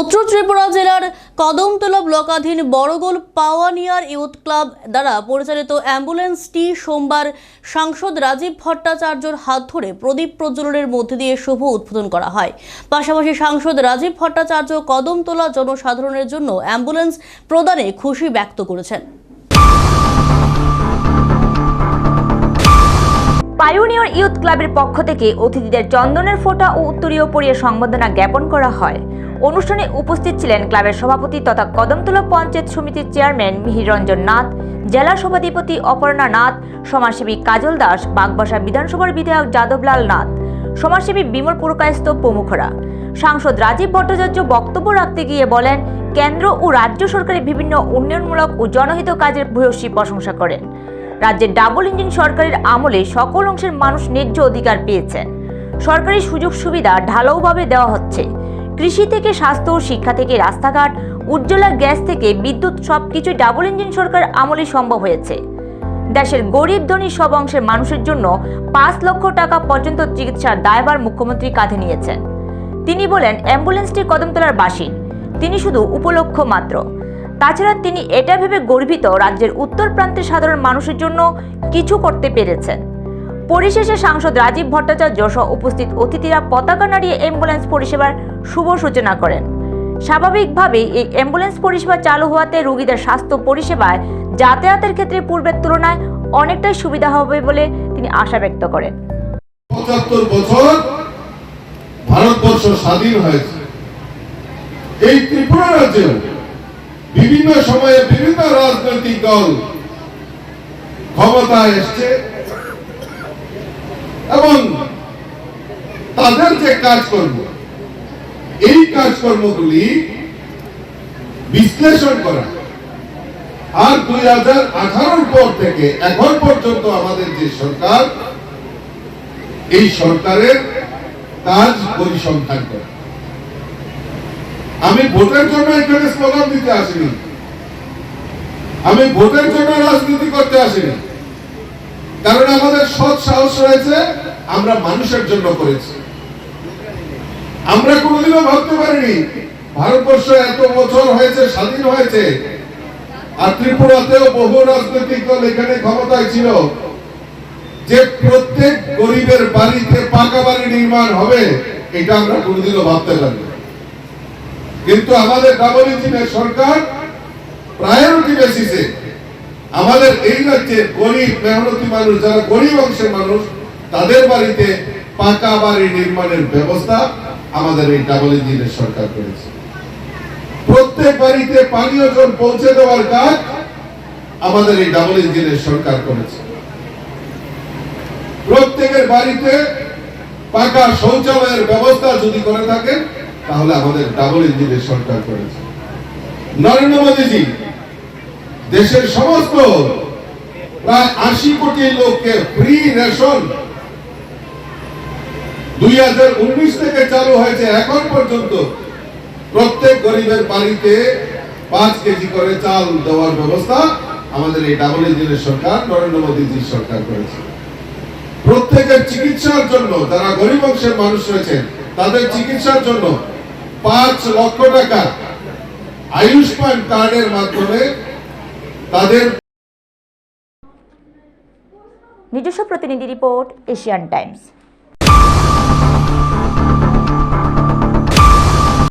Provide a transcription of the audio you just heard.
উত্তর ত্রিপুরা জেলার কদমতলা ব্লকাধীন বড়গোল পাওয়ানিয়ার ইউথ ক্লাব দ্বারা পরিচালিত অ্যাম্বুলেন্সটি সোমবার সাংসদ রাজীব ভট্টাচার্যর হাত ধরে প্রদীপ প্রজ্বলনের মধ্যে দিয়ে শুভ উদ্বোধন করা হয়। পাশাপাশি সাংসদ রাজীব ভট্টাচার্য কদমতলা জনসাধারণের জন্য অ্যাম্বুলেন্স প্রদানে খুশি ব্যক্ত করেছেন। পায়োনিয়র ইউথ ক্লাবের পক্ষ থেকে অতিথিদের চন্দনের ফোঁটা ও উত্তরীয় পরিয়ে সংবর্ধনা জ্ঞাপন করা হয়। অনুষ্ঠানে উপস্থিত ছিলেন ক্লাবের সভাপতি তথা কদমতলা পঞ্চায়েত সমিতির চেয়ারম্যান মিহির রঞ্জন নাথ, জেলা সভাধিপতি অপর্ণা নাথ, সমাজসেবী কাজল দাস, বাগবাসা বিধানসভার বিধায়ক যাদবলাল নাথ, সমাজসেবী বিমল পুরকায়স্থ প্রমুখরা। সাংসদ রাজীব ভট্টাচার্য বক্তব্য রাখতে গিয়ে বলেন, কেন্দ্র ও রাজ্য সরকারের বিভিন্ন উন্নয়নমূলক ও জনহিত কাজের ভূয়সী প্রশংসা করেন। রাজ্যের ডাবল ইঞ্জিন সরকারের আমলে সকল অংশের মানুষ ন্যায্য অধিকার পেয়েছেন। সরকারি সুযোগ সুবিধা ঢালাওভাবে দেওয়া হচ্ছে। কৃষি থেকে স্বাস্থ্য, শিক্ষা থেকে রাস্তাঘাট, উজ্জ্বলা গ্যাস থেকে বিদ্যুৎ, সবকিছু ডাবল ইঞ্জিন সরকার আমলে সম্ভব হয়েছে। দেশের গরিব ধনী সব অংশের মানুষের জন্য পাঁচ লক্ষ টাকা পর্যন্ত চিকিৎসার দায়ভার মুখ্যমন্ত্রী কাঁধে নিয়েছেন। তিনি বলেন, অ্যাম্বুলেন্সটি কদমতলার বাসিন তিনি শুধু উপলক্ষ মাত্র। তাছাড়া তিনি এটা ভেবে গর্বিত, রাজ্যের উত্তর প্রান্তের সাধারণ মানুষের জন্য কিছু করতে পেরেছেন। পরিশেষে সাংসদ রাজীব ভট্টাচার্য সহ উপস্থিত অতিথিরা পতাকা নাড়িয়ে অ্যাম্বুলেন্স পরিষেবার শুভ সূচনা করেন। স্বাভাবিকভাবেই এই অ্যাম্বুলেন্স পরিষেবা চালু হওয়াতে রোগীদের স্বাস্থ্য পরিষেবায় যাতায়াতের ক্ষেত্রে পূর্বের তুলনায় অনেকটাই সুবিধা হবে বলে তিনি আশা ব্যক্ত করেন। পঁচাত্তর বছর ভারতবর্ষ স্বাধীন হয়েছে। এই ত্রিপুরা রাজ্যে বিভিন্ন সময়ে বিভিন্ন রাজনৈতিক দল ক্ষমতায় এসছে। এবং তাদের যে কাজকর্ম, এই কাজকর্মগুলি বিশ্লেষণ করা। আর দুই হাজার আঠারোর পর থেকে এখন পর্যন্ত আমাদের যে সরকার, এই সরকারের কাজ পরিসংখ্যান করা। আমি ভোটের জন্য এখানে স্লোগান দিতে আসিনি। আমি ভোটের জন্য রাজনীতি করতে আসিনি। কারণ আমাদের সৎ সাহস রয়েছে। আমরা মানুষের জন্য করেছি। আমরা কোনোদিনও ভাবতে পারিনি, ভারতবর্ষ এত বছর হয়েছে, স্বাধীন হয়েছে, আর ত্রিপুরাতেও বহু রাজনৈতিক দল এখানে ক্ষমতায় ছিল। যে প্রত্যেক গরিবের বাড়িতে পাকা বাড়ি নির্মাণ হবে, এটা আমরা কোনোদিনও ভাবতে পারি কিন্তু আমাদের ডাবল ইঞ্জিনের সরকার প্রায়োরিটি বেসিসে আমাদের এই রাজ্যে গরিব, মেহনতি মানুষ, যারা গরিব অংশের মানুষ তাদের বাড়িতে পাকা বাড়ি নির্মাণের ব্যবস্থা আমাদের এই ডাবল ইঞ্জিনের সরকার করেছে। প্রত্যেক বাড়িতে পানীয় জল পৌঁছে দেওয়ার কাজ আমাদের এই ডাবল ইঞ্জিনের সরকার করেছে। প্রত্যেকের বাড়িতে পাকা শৌচালয়ের ব্যবস্থা যদি করে থাকেন, তাহলে আমাদের ডাবল ইঞ্জিনের সরকার করেছে। নরেন্দ্র মোদীজি, দেশের সমস্ত প্রায় আশি কোটি লোককে ফ্রি রেশন দুই হাজার উনিশ থেকে চালু হয়েছে, এখন পর্যন্ত প্রত্যেক গরিবের বাড়িতে পাঁচ কেজি করে চাল দেওয়ার ব্যবস্থা আমাদের এই ডাবল সরকার, নরেন্দ্র মোদীজির সরকার করেছে। প্রত্যেকের চিকিৎসার জন্য যারা গরিব অংশের মানুষ রয়েছেন, তাদের চিকিৎসার জন্য পাঁচ লক্ষ টাকা আয়ুষ্মান কার্ডের মাধ্যমে তাদের নিজস্ব প্রতিনিধি রিপোর্ট, এশিয়ান টাইমস।